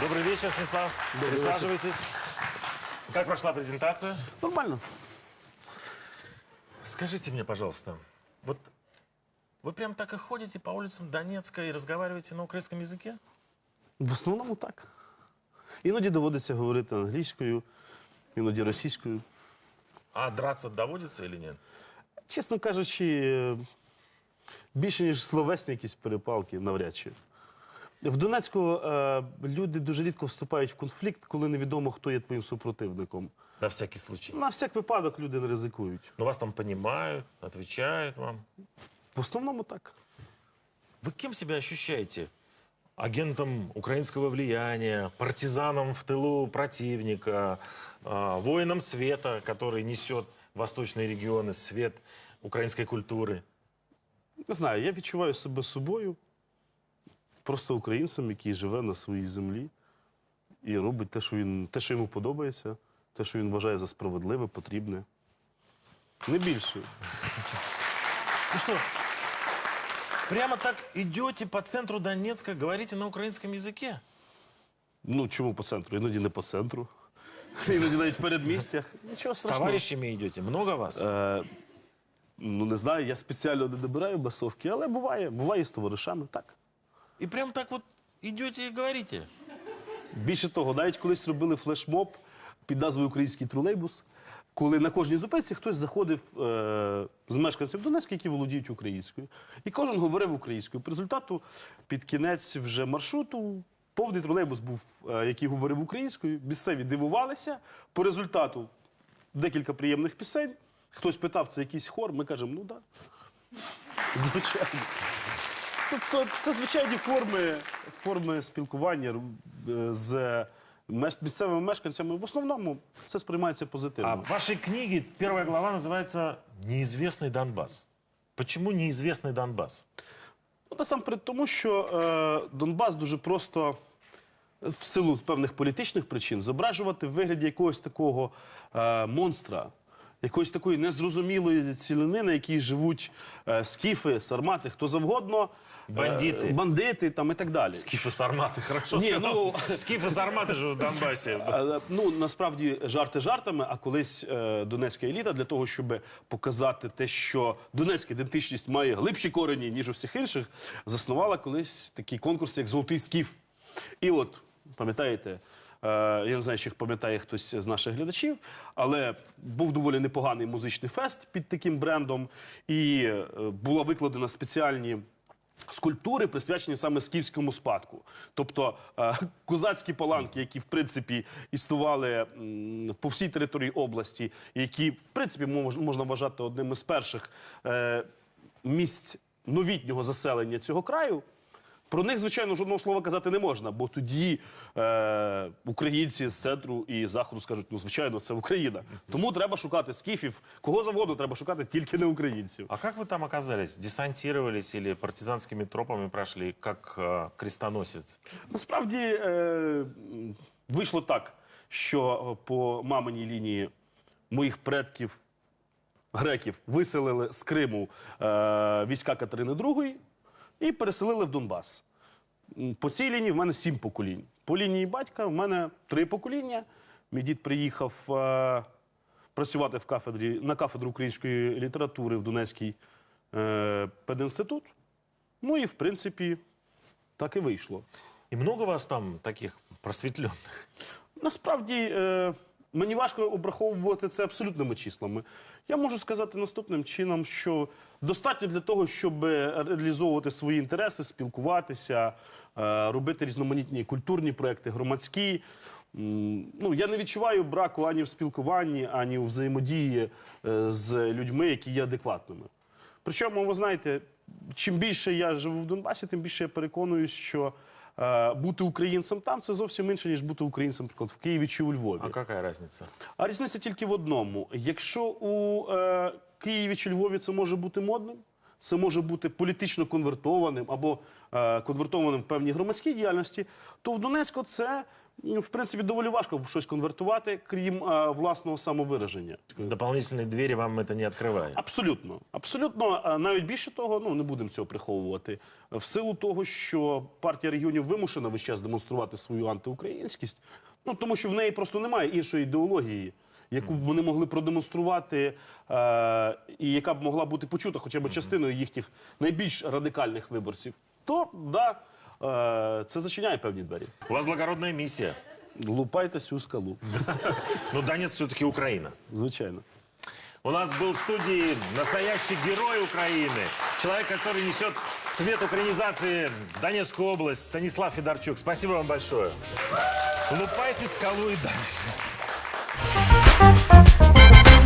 Добрый вечер, Снислав. Присаживайтесь. Как прошла презентация? Нормально. Скажите мне, пожалуйста, вот вы прям так и ходите по улицам Донецка и разговариваете на украинском языке? В основному так. Іноді доводиться говорити англійською, іноді російською. А драться доводится или нет? Чесно кажучи, е, більше, ніж словесні якісь перепалки, навряд чи. В Донецьку е, люди дуже рідко вступають в конфлікт, коли невідомо, хто є твоїм супротивником. На всякий случай. На всяк випадок люди не ризикують. Но вас там понимают, отвечают вам. В основному так. Вы кем себя ощущаете? Агентом украинского влияния, партизаном в тылу противника, а, воином света, который несет в восточные регионы свет украинской культуры. Не знаю, я відчуваю себе собою, просто українцем, який живе на своїй землі і робить те, що, він, те, що йому подобається, те, що він вважає за справедливе, потрібне. Не більше. Вы что, прямо так идете по центру Донецка, говорите на украинском языке? Ну, чому по центру? Іноді не по центру. Іноді навіть в передмістях. Нічого С страшного. товарищами идете? Много вас? Е, ну, не знаю, я спеціально не добираю басовки, але буває. Буває з товаришами, так. И прям так вот идете и говорите? Більше того, навіть колись робили флешмоб під назвою Український тролейбус, коли на кожній зупинці хтось заходив е, з мешканців Донецька, які володіють українською. І кожен говорив українською. По результату, під кінець вже маршруту, повний тролейбус був, е, який говорив українською. Місцеві дивувалися. По результату декілька приємних пісень. Хтось питав, це якийсь хор. Ми кажемо, ну так. Да. Звичайно. Тобто це звичайні форми, форми спілкування е, з меш- місцевими мешканцями. В основному це сприймається А позитивно. в вашей книге первая глава называется «Неизвестный Донбасс». Почему неизвестный Донбасс? Ну, Насамперед тому, що е, Донбас дуже просто в силу певних політичних причин зображувати в вигляді якогось такого е, монстра. Якоїсь такої незрозумілої цілини, на якій живуть е, скіфи, сармати, хто завгодно, е, Бандити. бандити там і так далі. Скифы сарматы, хорошо Не, сказал. ну- Скифы сарматы же в Донбассе. Але, ну насправді жарти жартами. А колись е, донецька еліта для того, щоб показати те, що донецька ідентичність має глибші корені ніж у всіх інших, заснувала колись такий конкурс, як Золотий скіф. І от пам'ятаєте. е, Я не знаю, чи пам'ятає хтось з наших глядачів, але був доволі непоганий музичний фест під таким брендом, і е, була викладена спеціальні скульптури присвячені саме скіфському спадку. Тобто е, козацькі паланки, які в принципі існували по всій території області, які в принципі можна вважати одним із перших місць новітнього заселення цього краю. Про них, звичайно, жодного слова казати не можна, бо тоді е, українці з центру і заходу скажуть: ну, звичайно, це Україна. Тому треба шукати скіфів. Кого завгодно треба шукати, тільки не українців. А как вы там оказались? Десантировались или партизанскими тропами прошли, как э, крестоносец? Насправді е, вийшло так, що е, по маминій лінії моїх предків греків виселили з Криму е, війська Катерини II і переселили в Донбас. По цій лінії в мене сім поколінь. По лінії батька в мене три покоління. Мій дід приїхав е, працювати в кафедрі, на кафедру української літератури в Донецький е, пединститут. Ну і в принципі так і вийшло. И много вас там таких просветленных? Насправді е, мені важко обраховувати це абсолютними числами. Я можу сказати наступним чином, що достатньо для того, щоб реалізовувати свої інтереси, спілкуватися, е, робити різноманітні культурні проекти, громадські. Ну, я не відчуваю браку ані в спілкуванні, ані у взаємодії е, з людьми, які є адекватними. Причому, ви знаєте, чим більше я живу в Донбасі, тим більше я переконуюсь, що е, бути українцем там це зовсім інше, ніж бути українцем, наприклад, в Києві чи у Львові. А яка різниця? А різниця тільки в одному: якщо у е, Києві чи Львові це може бути модним, це може бути політично конвертованим або е, конвертованим в певній громадській діяльності, то в Донецьку це в принципі, доволі важко щось конвертувати, крім е, власного самовираження. Дополнительные двери вам это не открывает. Абсолютно, абсолютно. А Навіть більше того, ну не будемо цього приховувати. В силу того, що партія регіонів вимушена весь час демонструвати свою антиукраїнськість, ну тому що в неї просто немає іншої ідеології, яку б вони могли продемонструвати, е, і яка б могла бути почута хоча б частиною їхніх найбільш радикальних виборців. То да, е, це зачиняє певні двері. У вас благородная миссия. Лупайте цю скалу, Но Донец все-таки Украина. звичайно. У нас был в студии настоящий герой Украины. Человек, который несет свет украинизации в Донецкую область. Станислав Федорчук. Спасибо вам большое. Лупайте скалу и дальше.